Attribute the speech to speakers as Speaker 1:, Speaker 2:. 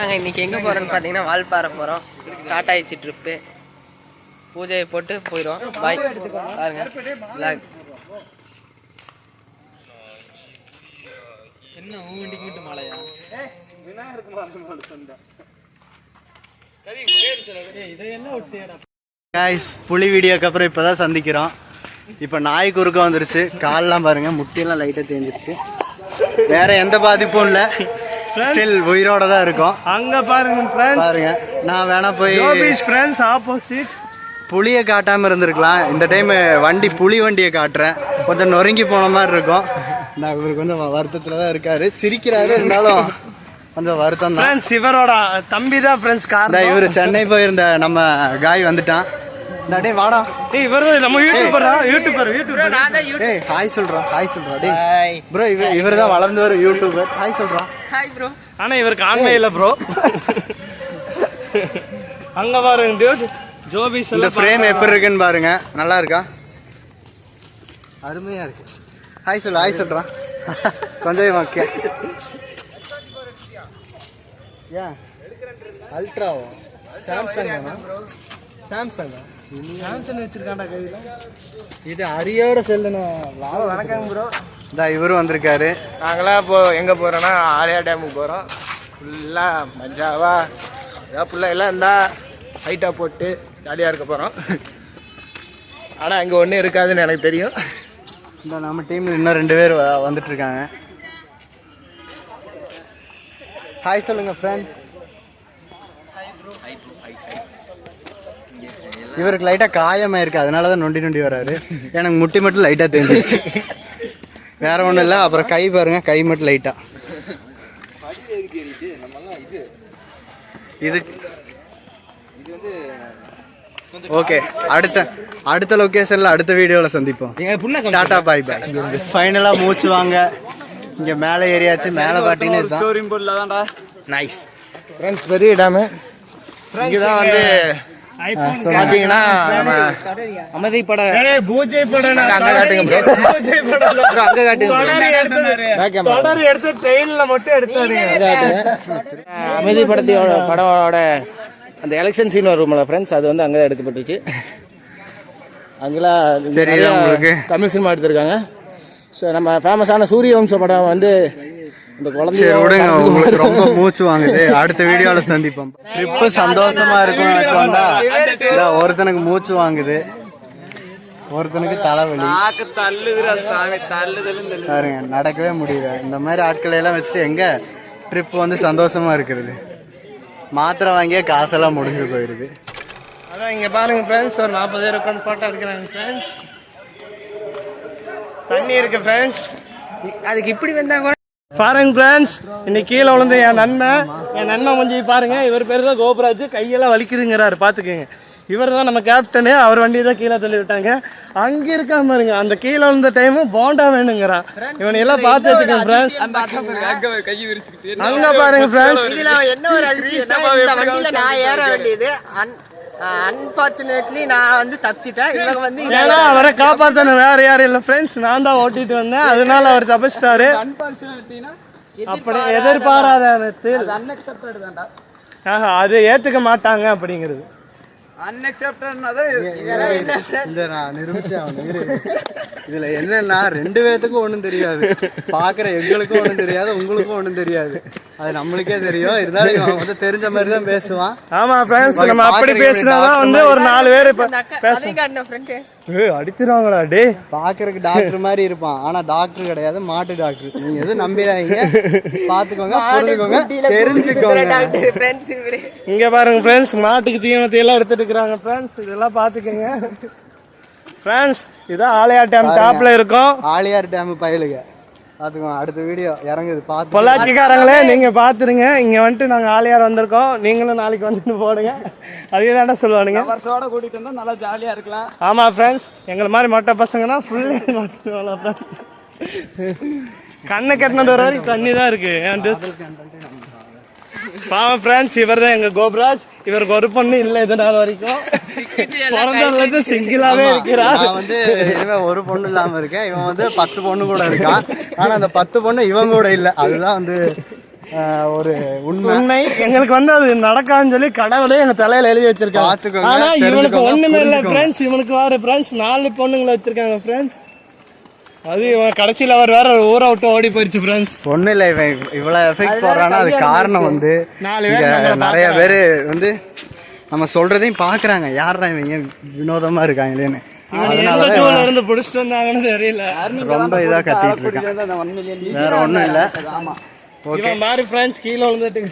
Speaker 1: நாங்கள் இன்னைக்கு எங்கே போகிறோம்னு பார்த்தீங்கன்னா வால்பாறை போகிறோம் காட்டாயிச்சி ட்ரிப்பு பூஜையை போட்டு போயிடுவோம். பாய் பாருங்க. Vlog.
Speaker 2: என்ன இதையெல்லாம் விட்டியடா
Speaker 3: காய்ஸ் புலி வீடியோக்கு அப்புறம் இப்போ தான் சந்திக்கிறோம். இப்போ நாய் குறுக்க வந்துருச்சு. கால்லாம் பாருங்க முட்டியெல்லாம் லைட்டாக தேஞ்சிருச்சு. வேற எந்த பாதிப்பும் இல்லை. ஸ்டில் உயிரோட தான் இருக்கும்.
Speaker 4: அங்க பாருங்க ஃப்ரெண்ட்ஸ்
Speaker 3: பாருங்க. நான் வேணா போய்
Speaker 4: ஜோபிஸ் ஃப்ரெண்ட்ஸ் ஆப்போசிட்
Speaker 3: புளியை காட்டாமல் இருந்திருக்கலாம். இந்த டைம் வண்டி புலி வண்டியை காட்டுறேன். கொஞ்சம் நொறுங்கி போன மாதிரி இருக்கும். நான் இவர் கொஞ்சம் வருத்தத்தில் தான் இருக்காரு. சிரிக்கிறாரு இருந்தாலும் கொஞ்சம் வருத்தம் தான்.
Speaker 4: இவரோட தம்பி தான் ஃப்ரெண்ட்ஸ் கார்
Speaker 3: இவர் சென்னை போயிருந்த நம்ம காய் வந்துட்டான். இந்த டேய் வாடா.
Speaker 4: ஏய் இவர் நம்ம யூடியூபரா யூடியூபர் யூடியூபர்
Speaker 1: நான் தான் யூ-
Speaker 3: ஏய் ஹாய் சொல்றான் ஹாய் சொல்றா டேய். ப்ரோ இவர் இவர் தான் வளர்ந்து வரும் யூடியூபர் ஹாய் சொல்றான்
Speaker 1: ஹாய் ப்ரோ
Speaker 4: ஆனா இவருக்கு ஆண்மை இல்ல ப்ரோ அங்க பாருங்க டியூட் ஜோபிஸ்
Speaker 3: இந்த ஃப்ரேம் எப்படி இருக்குன்னு பாருங்க. நல்லா இருக்கா? அருமையா இருக்கு. ஹாய் சொல்லு ஹாய் சொல்றான் கொஞ்சம் ஓகே ஏன்? அல்ட்ராவோ சாம்சங் சாம்சங்
Speaker 4: சாம்சங் வச்சிருக்காண்டா கையில
Speaker 3: இது அரியோட செல்லுண்ணா.
Speaker 4: வணக்கம் ப்ரோ
Speaker 3: இந்த இவரும் வந்திருக்காரு.
Speaker 2: நாங்களாம் இப்போ எங்கே போகிறோன்னா ஆலியா டேமுக்கு போகிறோம் ஃபுல்லாக மஜாவா. ஏதாவது ஃபுல்லாக எல்லாம் இருந்தால் சைட்டாக போட்டு ஜாலியாக இருக்க போகிறோம் ஆனால் அங்கே ஒன்றும் இருக்காதுன்னு எனக்கு தெரியும்.
Speaker 3: இந்த நம்ம டீம்ல இன்னும் ரெண்டு பேர் வ- வந்துட்டு இருக்காங்க. ஹாய் சொல்லுங்க ஃப்ரெண்ட் இவருக்கு லைட்டா காயமா இருக்கு அதனால தான் நொண்டி நொண்டி வராரு. எனக்கு முட்டி மட்டும் லைட்டா தெரிஞ்சிச்சு வேற ஒண்ணும் இல்ல. அப்புறம் கை பாருங்க. கை மட்டும் லைட்டா இது ஓகே அடுத்த அடுத்த லொகேஷன்ல அடுத்த வீடியோல சந்திப்போம். டாடா பாய் பாய் ஃபைனலா மூச்சு வாங்க. இங்க மேலே ஏறியாச்சு. மேலே
Speaker 4: தான்டா.
Speaker 2: நைஸ் ஃப்ரெண்ட்ஸ் பெரிய டேமு இங்கே தான் வந்து பார்த்தீங்கன்னா நம்ம அமைதி பட
Speaker 4: ஏய் பூஜை படனா
Speaker 2: அங்கே காட்டுங்க ப்ரோ.
Speaker 4: பூஜை படம்
Speaker 2: ப்ரோ அங்கே காட்டுங்க.
Speaker 4: தொடர் எடுத்து ட்ரெயின்ல மட்டும் எடுத்தாரு.
Speaker 2: அஹ் அமைதி படத்தையோட படமோட அந்த எலெக்ஷன் சீன் வரும்ல ஃப்ரெண்ட்ஸ் அது வந்து அங்கே எடுக்கப்பட்டுச்சு. அங்கெல்லாம் நிறைய
Speaker 3: உங்களுக்கு?
Speaker 2: தமிழ் சினிமா எடுத்திருக்காங்க. ஸோ நம்ம ஃபேமஸான சூரிய வம்ச படம் வந்து இந்த குழந்தைய
Speaker 3: விடுங்க. உங்களுக்கு ரொம்ப மூச்சு வாங்குது. அடுத்த வீடியோல சந்திப்போம். ட்ரிப்பு சந்தோஷமா இருக்கும்னு நினைச்சு வந்தா ஒருத்தனுக்கு மூச்சு வாங்குது. ஒருத்தனுக்கு தலைவலி.
Speaker 4: தள்ளுதுடா சாமி தள்ளுதலும்
Speaker 3: பாருங்க நடக்கவே முடியல. இந்த மாதிரி ஆட்களை எல்லாம் வச்சுட்டு எங்க ட்ரிப் வந்து சந்தோஷமா இருக்கிறது? மாத்திரை வாங்கியே காசெல்லாம் முடிஞ்சு போயிருது.
Speaker 4: அதான் இங்க பாருங்க ஃப்ரெண்ட்ஸ் ஒரு நாற்பது பேர் உட்காந்து போட்டோ எடுக்கிறாங்க ஃப்ரெண்ட்ஸ் தண்ணி இருக்கு ஃப்ரெண்ட்ஸ்
Speaker 1: அதுக்கு இப்படி வந்தா கூட
Speaker 4: பாருங்க ஃப்ரெண்ட்ஸ் இன்னைக்கு கீழே விழுந்து என் நன்மை என் நன்மை கொஞ்சம் பாருங்க இவர் பேர் தான் கோபுராஜ். கையெல்லாம் வலிக்குதுங்கிறாரு பாத்துக்கோங்க. இவர் தான் நம்ம கேப்டனு அவர் வண்டி தான் கீழே தள்ளி விட்டாங்க. அங்க இருக்காம பாருங்க அந்த கீழே விழுந்த டைமும் போண்டா வேணுங்கிறான் இவனை எல்லாம் பார்த்து வச்சுக்கோங்க ஃப்ரெண்ட்ஸ் அங்க பாருங்க ஃப்ரெண்ட்ஸ்
Speaker 1: இதுல என்ன ஒரு நான் ஏற வேண்டியது அன்பார்ச்சுனேட்லி நான் வந்து தப்பிச்சிட்டேன். இவங்க வந்து
Speaker 4: ஏன்னா அவரை காப்பாத்தணும் வேற யாரும் இல்ல ஃப்ரெண்ட்ஸ் நான் தான் ஓட்டிட்டு வந்தேன். அதனால அவர் தப்பிச்சிட்டாரு. அப்படி எதிர்பாராத நேரத்தில் ஆஹா, அது ஏத்துக்க மாட்டாங்க அப்படிங்கிறது.
Speaker 3: இதுல என்னன்னா ரெண்டு பேத்துக்கும் ஒண்ணும் தெரியாது. பாக்குற எங்களுக்கும் ஒண்ணும் தெரியாது உங்களுக்கும் ஒண்ணும் தெரியாது. அது நம்மளுக்கே தெரியும். இருந்தாலும் வந்து தெரிஞ்ச மாதிரி தான் பேசுவான்.
Speaker 4: ஆமா நம்ம அப்படி பேசினாதான் வந்து ஒரு நாலு பேர் இப்ப அடிச்சிருவாங்களா டே
Speaker 3: பாக்குறதுக்கு டாக்டர் மாதிரி இருப்பான். ஆனா டாக்டர் கிடையாது மாட்டு டாக்டர் நீங்க எதுவும் நம்பிடாதீங்க. பாத்துக்கோங்க புரிஞ்சுக்கோங்க தெரிஞ்சுக்கோங்க.
Speaker 4: இங்க பாருங்க ஃப்ரெண்ட்ஸ் மாட்டுக்கு தீவனத்தை எல்லாம் எடுத்துட்டு இருக்காங்க ஃப்ரெண்ட்ஸ் இதெல்லாம் பாத்துக்கோங்க. ஃப்ரெண்ட்ஸ் இதான் ஆலையா டேம் டாப்ல இருக்கோம்.
Speaker 3: ஆலியார் டேம் பயலுங்க. பாத்துக்கோங்க அடுத்த வீடியோ இறங்குது. பாத்து
Speaker 4: பொள்ளாச்சிக்காரங்களே நீங்க பாத்துருங்க. இங்க வந்துட்டு நாங்க ஆலியார் வந்திருக்கோம் நீங்களும் நாளைக்கு வந்துட்டு போடுங்க. அதே தாண்டா சொல்லுவானுங்க.
Speaker 5: வருஷோட கூட்டிட்டு வந்தா நல்லா ஜாலியா இருக்கலாம்.
Speaker 4: ஆமா ஃப்ரெண்ட்ஸ் எங்களை மாதிரி மொட்டை பசங்கன்னா ஃபுல்லு கண்ணை கட்டினது வர வரைக்கும் தண்ணி தான் இருக்கு ஏன்ட்டு பாவம் ஃப்ரெண்ட்ஸ் இவர் தான் எங்க கோபராஜ். இவருக்கு ஒரு பொண்ணு இல்ல இது நாள் வரைக்கும். பிறந்ததுல சிங்கிளாவே இருக்கிறார்.
Speaker 3: நான் வந்து இவன் ஒரு பொண்ணு இல்லாம இருக்கேன். இவன் வந்து பத்து பொண்ணு கூட இருக்கான் ஆனா அந்த பத்து பொண்ணு இவன் கூட இல்ல. அதுதான் வந்து ஆஹ், ஒரு உண்மை.
Speaker 4: உண்மை. எங்களுக்கு வந்து அது நடக்காதுன்னு சொல்லி கடவுளே எங்க தலையில எழுதி வச்சிருக்காங்க
Speaker 3: பாத்துக்கோங்க,
Speaker 4: ஆனா இவனுக்கு
Speaker 3: தெரிஞ்சுக்கோங்க,
Speaker 4: ஒண்ணுமே இல்ல
Speaker 3: புரிஞ்சுக்கோங்க.
Speaker 4: ஃப்ரெண்ட்ஸ் இவனுக்கு வேற ஃப்ரெண்ட்ஸ் நாலு பொண்ணுங்களை வச்சிருக்காங்க ஃப்ரெண்ட்ஸ் அது இவன் கடைசியில அவர் வேற ஊரை விட்டு ஓடி போயிடுச்சு ஃப்ரெண்ட்ஸ்
Speaker 3: ஒன்றும் இல்லை இவன் இவ்வளோ எஃபெக்ட் போடுறான்னா அது காரணம் வந்து நிறைய பேர் வந்து நம்ம சொல்றதையும் பார்க்குறாங்க. யாரா இவங்க வினோதமா இருக்காங்களேன்னு.
Speaker 4: இருந்து புடிச்சிட்டு வந்தாங்கன்னு தெரியல.
Speaker 3: ரொம்ப இதா கத்திட்டு இருக்கான். வேற ஒன்றும் இல்லை.
Speaker 5: ஆமா.
Speaker 3: ஓகே
Speaker 4: மாதிரி ஃப்ரெண்ட்ஸ் கீழே விழுந்துட்டு